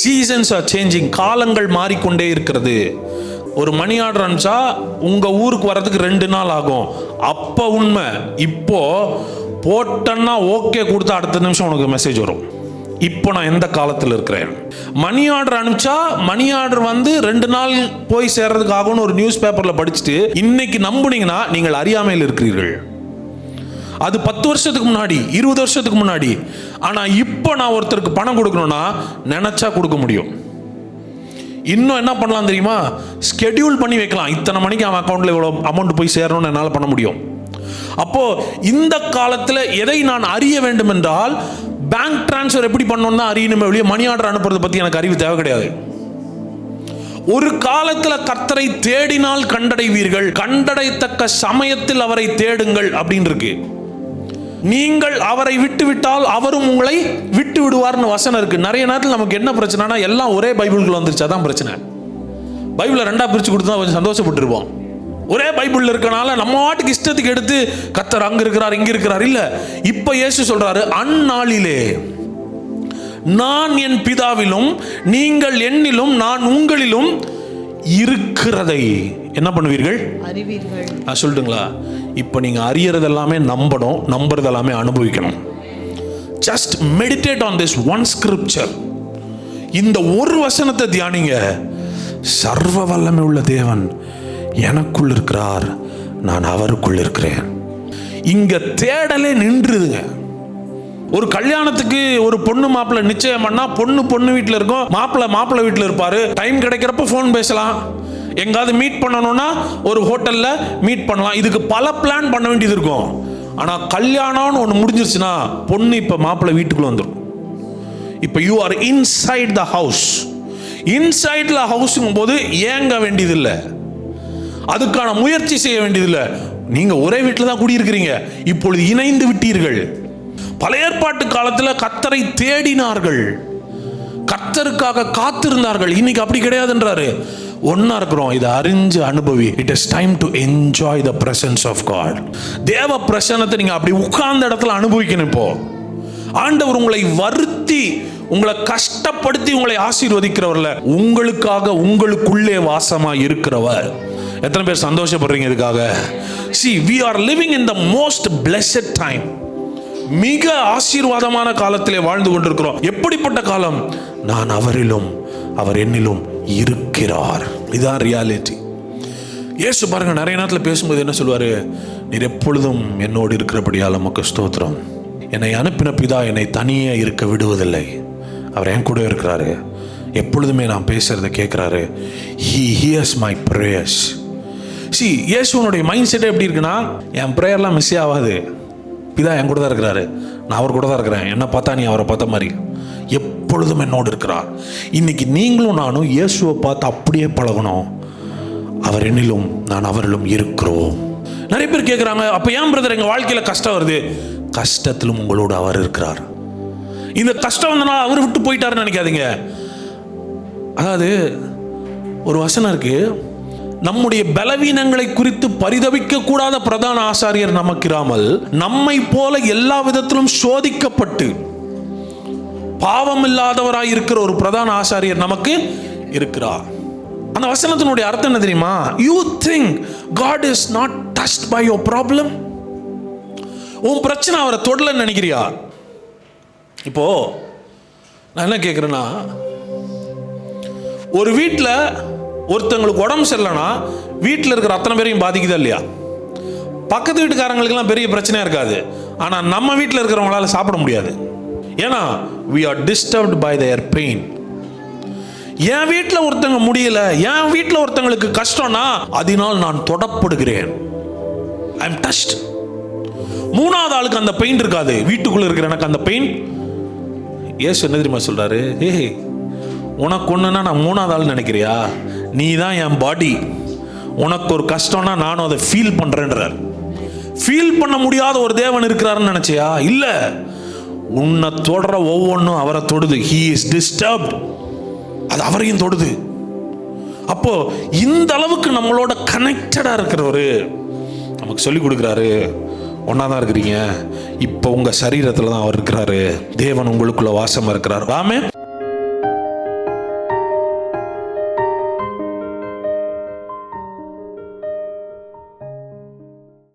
Seasons R changing காலங்கள் மாறிக்கொண்டே இருக்கிறது. ஒரு மணி ஆர்டர் அனுப்பிச்சா உங்கள் ஊருக்கு வர்றதுக்கு ரெண்டு நாள் ஆகும். அப்போ உண்மை. இப்போ போட்டேன்னா ஓகே கொடுத்தா அடுத்த நிமிஷம் உனக்கு மெசேஜ் வரும். இப்போ நான் எந்த காலத்தில் இருக்கிறேன்? மணி ஆர்டர் அனுப்பிச்சா மணி ஆர்டர் வந்து ரெண்டு நாள் போய் சேர்றதுக்கு ஆகும்னு ஒரு நியூஸ் பேப்பரில் படிச்சுட்டு இன்னைக்கு நம்புனீங்கன்னா நீங்கள் அறியாமையில் இருக்கிறீர்கள். அது பத்து வருஷத்துக்கு முன்னாடி இருபது வருஷத்துக்கு முன்னாடி. ஆனால் இப்போ நான் ஒருத்தருக்கு பணம் கொடுக்கணும்னா நினச்சா கொடுக்க முடியும். இன்னும் என்ன பண்ணலாம் தெரியுமா? ஸ்கெடியூல் பண்ணி வைக்கலாம். இத்தனை மணிக்கு அவன் அக்கௌண்ட்டில் இவ்வளோ அமௌண்ட் போய் சேரணும்னு என்னால் பண்ண முடியும். அப்போ இந்த காலத்தில் எதை நான் அறிய வேண்டும் என்றால் பேங்க் டிரான்ஸ்ஃபர் எப்படி பண்ணணும்னு தான் அறியணுமே வெளியே மணி ஆர்டர் அனுப்புறதை பற்றி எனக்கு அறிவு தேவை கிடையாது. ஒரு காலத்தில் கர்த்தரை தேடினால் கண்டடைவீர்கள். கண்டடைத்தக்க சமயத்தில் அவரை தேடுங்கள் அப்படின்னு இருக்கு. நீங்கள் அவரை விட்டு விட்டால் அவரும் உங்களை விட்டு விடுவார்னு வசனம் இருக்கு. நிறைய நேரத்தில் நமக்கு என்ன பிரச்சனைனா எல்லாம் ஒரே பைபிளுக்குள்ள வந்துருச்சு அதான் பிரச்சனை. பைபிளை ரெண்டா பிரிச்சு கொடுத்தா கொஞ்சம் சந்தோஷப்பட்டிருப்போம். ஒரே பைபிள் இருக்கனால நம்ம வாட்டுக்கு இஷ்டத்துக்கு எடுத்து கத்தர் அங்க இருக்கிறார் இங்க இருக்கிறார். இல்ல இப்ப இயேசு சொல்றாரு அந்நாளிலே நான் என் பிதாவிலும் நீங்கள் என்னிலும் நான் உங்களிலும் இருக்கிறதை. என்ன பண்ணுவீர்கள்? அறிவீர்கள். சொல்லட்டுங்களா இப்போ நீங்கள் அறியறது எல்லாமே நம்பணும் நம்புறது எல்லாமே அனுபவிக்கணும். Just meditate on this one scripture இந்த ஒரு வசனத்தை தியானிங்க. சர்வ வல்லமை உள்ள தேவன் எனக்குள் இருக்கிறார் நான் அவருக்குள் இருக்கிறேன். இங்க தேடலே நின்றுதுங்க. ஒரு கல்யாணத்துக்கு ஒரு பொண்ணு மாப்பிள்ளை நிச்சயம் பண்ணா பொண்ணு பொண்ணு வீட்டில் இருக்கும் மாப்பிள்ளை மாப்பிள்ளை வீட்டில் இருப்பாரு. டைம் கிடைக்கிறப்ப ஃபோன் பேசலாம். எங்காவது மீட் பண்ணணும்னா ஒரு ஹோட்டலில் மீட் பண்ணலாம். இதுக்கு பல பிளான் பண்ண வேண்டியது இருக்கும். ஆனால் கல்யாணம்னு ஒன்று முடிஞ்சிருச்சுன்னா பொண்ணு இப்போ மாப்பிள்ளை வீட்டுக்குள்ளே வந்துடும் இப்போ you are inside the house இன்சைட்ல ஹவுஸுங்கும் போது ஏங்க வேண்டியதில்லை? அதுக்கான முயற்சி செய்ய வேண்டியதில்லை. நீங்கள் ஒரே வீட்டில் தான் குடியிருக்கிறீங்க. இப்பொழுது இணைந்து விட்டீர்கள். பழைய ஏற்பாட்டு காலத்தில் கத்தரை தேடினார்கள். கத்தருக்காக காத்திருந்தார்கள். இன்னைக்கு அப்படி கிடையாதுன்றாரு. ஒன்னா இருக்கிறோம். இதை அறிஞ்சு அனுபவி. It is time to enjoy the presence of God தேவ பிரசன்னத்தை நீங்க அப்படி உட்கார்ந்த இடத்துல அனுபவிக்கணும் இப்போ. ஆண்டவர் உங்களை வருத்தி உங்களை கஷ்டப்படுத்தி உங்களை ஆசீர்வதிக்கிறவர்ல உங்களுக்காக உங்களுக்குள்ளே வாசமா இருக்கிறவர். எத்தனை பேர் சந்தோஷப்படுறீங்க இதுக்காக? See we are living in the most blessed time மிக ஆசீர்வாதமான காலத்திலே வாழ்ந்து கொண்டிருக்கிறோம். எப்படிப்பட்ட காலம்? நான் அவரிலும் அவர் என்னிலும் இருக்கிறார். இதுதான் ரியாலிட்டி இயேசு பாருங்க நிறைய நேரத்தில் பேசும்போது என்ன சொல்வாரு நீர் எப்பொழுதும் என்னோடு இருக்கிறபடியால் நமக்கு ஸ்தோத்திரம். என்னை அனுப்பின பிதா என்னை தனியே இருக்க விடுவதில்லை. அவர் என் கூட இருக்கிறாரு. எப்பொழுதுமே நான் பேசுறத கேட்குறாரு. He hears my prayers see இயேசுவனுடைய மைண்ட் செட் எப்படி இருக்குன்னா என் ப்ரேயர்லாம் மிஸ் ஆகாது. பிதா என் கூட தான் இருக்கிறாரு. நான் அவர் கூட தான் இருக்கிறேன். என்ன பார்த்தா நீ அவரை பார்த்த மாதிரி. எப்பொழுதும் என்னோடு இருக்கிறார். இன்னைக்கு நீங்களும் நானும் இயேசுவை பார்த்து அப்படியே பழகணும். அவர் என்னிலும் நான் அவரிலும் இருக்கிறோம். நிறைய பேர் கேட்குறாங்க அப்போ ஏன் பிரதர் எங்கள் வாழ்க்கையில் கஷ்டம் வருது? கஷ்டத்திலும் உங்களோடு அவர் இருக்கிறார். இந்த கஷ்டம் வந்தனால அவர் விட்டு போயிட்டாருன்னு நினைக்காதீங்க. அதாவது ஒரு வசனம் இருக்கு. நம்முடைய பலவீனங்களை குறித்து பரிதவிக்க கூடாத பிரதான ஆசாரியர் நமக்கிராமல் நம்மை போல எல்லா விதத்திலும் சோதிக்கப்பட்டு பாவம் இல்லாதவராய் இருக்கிற ஒரு பிரதான ஆசாரியர் நமக்கு இருக்கிறார். அந்த வசனத்தினுடைய அர்த்தம் என்ன தெரியுமா? You think God is not disturbed by your problem உன் பிரச்சனை அவரை தொடலன்னு நினைக்கிறியா? இப்போ நான் என்ன கேட்குறேன்னா ஒரு வீட்டில் ஒருத்தங்களுக்கு உடம்பு சரியில்லைன்னா வீட்டில் இருக்கிற அத்தனை பேரையும் பாதிக்குதா இல்லையா? பக்கத்து வீட்டுக்காரங்களுக்கெல்லாம் பெரிய பிரச்சனையாக இருக்காது. ஆனால் நம்ம வீட்டில் இருக்கிறவங்களால சாப்பிட முடியாது. ஏன்னா we are disturbed by their pain என் வீட்டில் ஒருத்தங்க முடியல என் வீட்டில் ஒருத்தங்களுக்கு கஷ்டம்னா அதனால் நான் தொடப்படுகிறேன். ஐ எம் டஸ்ட் மூணாவது ஆளுக்கு அந்த பெயின் இருக்காது. வீட்டுக்குள்ளே இருக்கிற எனக்கு அந்த பெயின் ஏசு என்ன தெரியுமா சொல்கிறாரு ஏய் உனக்கு ஒன்றுனா நான் மூணாவது ஆள் நினைக்கிறியா? நீ தான் என் பாடி உனக்கு ஒரு கஷ்டம்னா நானும் அதை ஃபீல் பண்ணுறேன்றார் ஃபீல் பண்ண முடியாத ஒரு தேவன் இருக்கிறாருன்னு நினச்சியா? இல்லை. உன்னை தொடர ஒவ்வொன்றும் அவரை தொடுது. ஹீ இஸ் டிஸ்டர்ப் அது அவரையும் தொடுது. அப்போ இந்த அளவுக்கு நம்மளோட கனெக்டடா இருக்கிறவரு நமக்கு சொல்லி கொடுக்குறாரு ஒன்றா தான் இருக்கிறீங்க. இப்போ உங்கள் சரீரத்தில் தான் அவர் இருக்கிறாரு. தேவன் உங்களுக்குள்ள வாசமாக இருக்கிறார். ஆமே